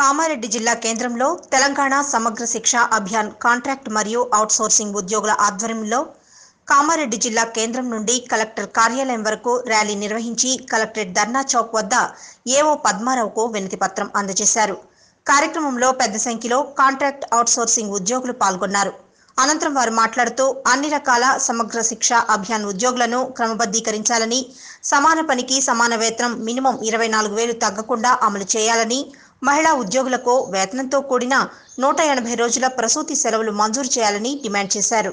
కామారెడ్డి జిల్లా కేంద్రంలో తెలంగాణ సమగ్ర శిక్ష అభియాన్ కాంట్రాక్ట్ మరియు అవుట్సోర్సింగ్ ఉద్యోగుల ఆధ్వర్యంలో కామారెడ్డి జిల్లా కేంద్రం నుండి కలెక్టర్ కార్యాలయం వరకు ర్యాలీ నిర్వహించి కలెక్టరేట్ ధర్నా చౌక్ వద్ద ఏఓ పద్మారావుకు వినతి పత్రం అందజేశారు. కార్యక్రమంలో పెద్ద సంఖ్యలో కాంట్రాక్ట్ అవుట్సోర్సింగ్ ఉద్యోగులు పాల్గొన్నారు. అనంతరం వారు మాట్లాడుతూ అన్ని రకాల సమగ్ర శిక్ష అభియాన్ ఉద్యోగులను క్రమబద్ధీకరించాలని సమాన పనికి సమాన వేతనం మినిమం ఇరవై నాలుగు వేలు తగ్గకుండా అమలు చేయాలని మహిళా ఉద్యోగులకు వేతనంతో కూడిన నూట ఎనభై రోజుల ప్రసూతి సెలవులు మంజూరు చేయాలని డిమాండ్ చేశారు.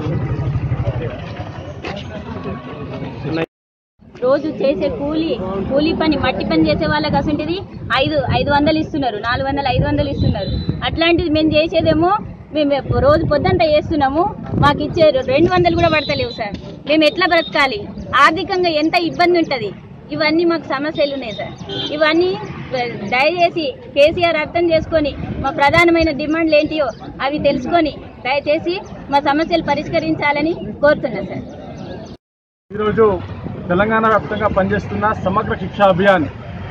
రోజు చేసే కూలి కూలి పని మట్టి పని చేసే వాళ్ళకి అసంటిది ఐదు ఐదు వందలు ఇస్తున్నారు. నాలుగు వందలు ఐదు వందలు ఇస్తున్నారు. అట్లాంటిది మేము చేసేదేమో మేము రోజు పొద్దంతా చేస్తున్నాము. మాకు ఇచ్చే రెండు వందలు కూడా పడతలేవు సార్. మేము ఎట్లా బ్రతకాలి? ఆర్థికంగా ఎంత ఇబ్బంది ఉంటుంది? ఇవన్నీ మాకు సమస్యలు ఉన్నాయి సార్. ఇవన్నీ దయచేసి కేసీఆర్ అర్థం చేసుకొని మా ప్రధానమైన డిమాండ్లు ఏంటియో అవి తెలుసుకొని దయచేసి మా సమస్యలు పరిష్కరించాలని కోరుతున్నా సార్. ఈరోజు తెలంగాణ వ్యాప్తంగా పనిచేస్తున్న సమగ్ర శిక్షా అభియాన్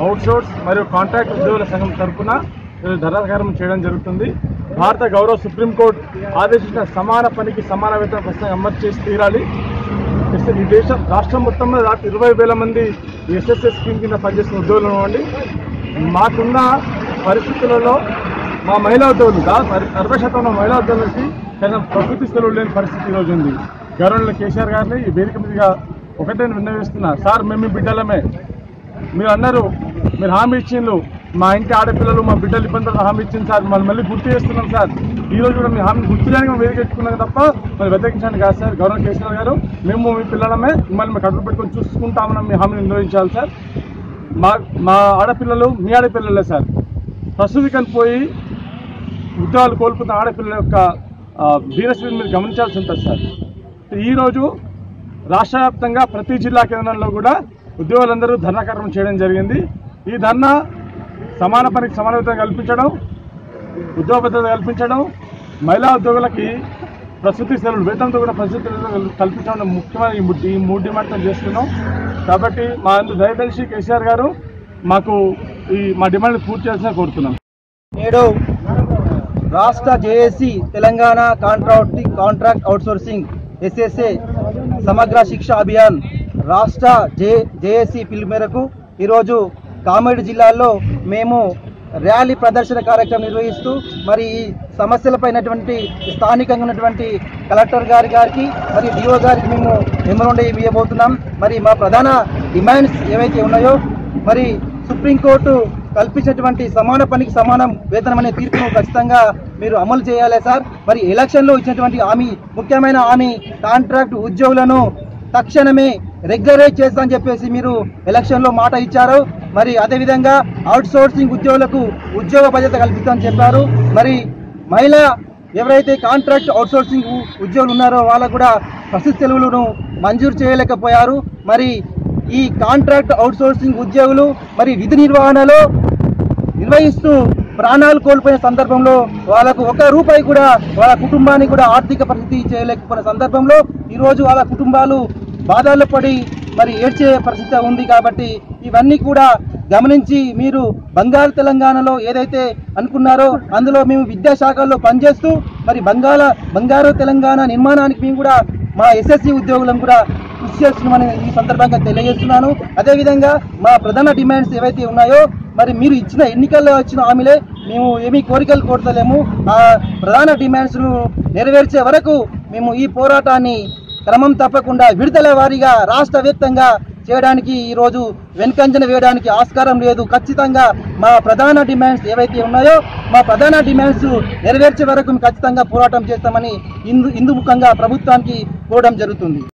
అవుట్సోర్స్ మరియు కాంట్రాక్ట్ ఉద్యోగుల సంఘం తరఫున ఈరోజు ధర్నాకారం చేయడం జరుగుతుంది. భారత గౌరవ సుప్రీంకోర్టు ఆదేశించిన సమాన పనికి సమాన వేతన ప్రస్తుతం అమలు చేసి తీరాలి. ఈ దేశం రాష్ట్రం మొత్తంలో దాదాపు ఇరవై వేల మంది ఎస్ఎస్ఎస్ స్కీమ్ కింద పనిచేస్తున్న ఉద్యోగులు ఉన్నామండి. మాకున్న పరిస్థితులలో మా మహిళా ఉద్యోగులు దాదాపు అరవై శాతం మహిళా ఉద్యోగులకి కనీసం ప్రకృతి స్థలం లేని పరిస్థితి ఈరోజు ఉంది. గవర్నర్ కేసీఆర్ గారిని ఈ వేదిక మీదుగా ఒకటే విన్నవిస్తున్నా సార్ మేము మీ బిడ్డలమే. మీరు అన్నారు మీరు హామీ ఇచ్చిండ్రు. మా ఇంటి ఆడపిల్లలు మా బిడ్డలు ఇబ్బందులు హామీ ఇచ్చింది సార్. మనం మళ్ళీ గుర్తు చేస్తున్నాం సార్. ఈ రోజు కూడా మీ హామీ గుర్తు చేయడానికి మేము వేదికెట్టుకున్నాం తప్ప మరి వ్యతిరేకించండి కాదు సార్. గవర్నర్ కేసీఆర్ గారు మేము మీ పిల్లలమే. మిమ్మల్ని మేము కట్టుబడి పెట్టుకొని చూసుకుంటామని మీ హామీని నిర్వహించాలి సార్. మా మా ఆడపిల్లలు మీ ఆడపిల్లలే సార్. ప్రసూతి కనిపోయి ఉద్యోగాలు కోల్పోతున్న ఆడపిల్లల యొక్క ఆ, మీరు గమనించాల్సి ఉంటుంది సార్. ఈరోజు రాష్ట్ర వ్యాప్తంగా ప్రతి జిల్లా కేంద్రంలో కూడా ఉద్యోగులందరూ ధర్నా కార్యక్రమం చేయడం జరిగింది. ఈ ధర్నా సమాన పనికి సమాన కల్పించడం ఉద్యోగ భద్రత కల్పించడం మహిళా ఉద్యోగులకి ప్రసూతి సెలవులు వేతనంతో కూడా ప్రసూతి కల్పించడం ముఖ్యమైన ఈ మూడు డిమాండ్లు చేస్తున్నాం. కాబట్టి మా అందు కేసీఆర్ గారు మాకు ఈ మా డిమాండ్ పూర్తి చేయాల్సిన కోరుతున్నాం. నేడు రాష్ట్ర JAC Telangana contract contract outsourcing SSA Samagra Shiksha Abhiyan రాష్ట్ర జే జేఏసీ పిలుపు మేరకు ఈరోజు కామారెడ్డి జిల్లాలో మేము ర్యాలీ ప్రదర్శన కార్యక్రమం నిర్వహిస్తూ మరి ఈ సమస్యలపైనటువంటి స్థానికంగా ఉన్నటువంటి కలెక్టర్ గారి గారికి మరి డిఓ గారికి మేము మెమోరండం ఇవ్వబోతున్నాం. మరి మా ప్రధాన డిమాండ్స్ ఏవైతే ఉన్నాయో మరి సుప్రీంకోర్టు కల్పించినటువంటి సమాన పనికి సమానం వేతనం అనే తీర్పును ఖచ్చితంగా మీరు అమలు చేయాలి సార్. మరి ఎలక్షన్లో ఇచ్చినటువంటి హామీ ముఖ్యమైన హామీ కాంట్రాక్ట్ ఉద్యోగులను తక్షణమే రెగ్యులరైజ్ చేస్తా అని చెప్పేసి మీరు ఎలక్షన్లో మాట ఇచ్చారు. మరి అదేవిధంగా అవుట్ సోర్సింగ్ ఉద్యోగులకు ఉద్యోగ భద్రత కల్పిస్తామని చెప్పారు. మరి మహిళా ఎవరైతే కాంట్రాక్ట్ అవుట్ సోర్సింగ్ ఉద్యోగులు ఉన్నారో వాళ్ళకు కూడా ప్రస్తుత సెలవులను మంజూరు చేయలేకపోయారు. మరి ఈ కాంట్రాక్ట్ అవుట్సోర్సింగ్ ఉద్యోగులు మరి విధి నిర్వహణలో నిర్వహిస్తూ ప్రాణాలు కోల్పోయిన సందర్భంలో వాళ్ళకు ఒక రూపాయి కూడా వాళ్ళ కుటుంబానికి కూడా ఆర్థిక పరిస్థితి చేయలేకపోయిన సందర్భంలో ఈరోజు వాళ్ళ కుటుంబాలు బాధల్లో పడి మరి ఏడ్చే పరిస్థితి ఉంది కాబట్టి ఇవన్నీ కూడా గమనించి మీరు బంగారు తెలంగాణలో ఏదైతే అనుకున్నారో అందులో మేము విద్యాశాఖల్లో పనిచేస్తూ మరి బంగాళ బంగారు తెలంగాణ నిర్మాణానికి మేము కూడా మా ఎస్ఎస్సి ఉద్యోగులను కూడా కృషి చేస్తున్నామని ఈ సందర్భంగా తెలియజేస్తున్నాను. అదేవిధంగా మా ప్రధాన డిమాండ్స్ ఏవైతే ఉన్నాయో మరి మీరు ఇచ్చిన ఎన్నికల్లో వచ్చిన హామీలే మేము ఏమీ కోరికలు కోరతలేము. ఆ ప్రధాన డిమాండ్స్ను నెరవేర్చే వరకు మేము ఈ పోరాటాన్ని క్రమం తప్పకుండా విడుదల వారీగా రాష్ట్ర వ్యాప్తంగా చేయడానికి ఈరోజు వెనుకంజన వేయడానికి ఆస్కారం లేదు. ఖచ్చితంగా మా ప్రధాన డిమాండ్స్ ఏవైతే ఉన్నాయో మా ప్రధాన డిమాండ్స్ నెరవేర్చే వరకు ఖచ్చితంగా పోరాటం చేస్తామని ఇందు ఇందు ముఖంగా ప్రభుత్వానికి కోరడం జరుగుతుంది.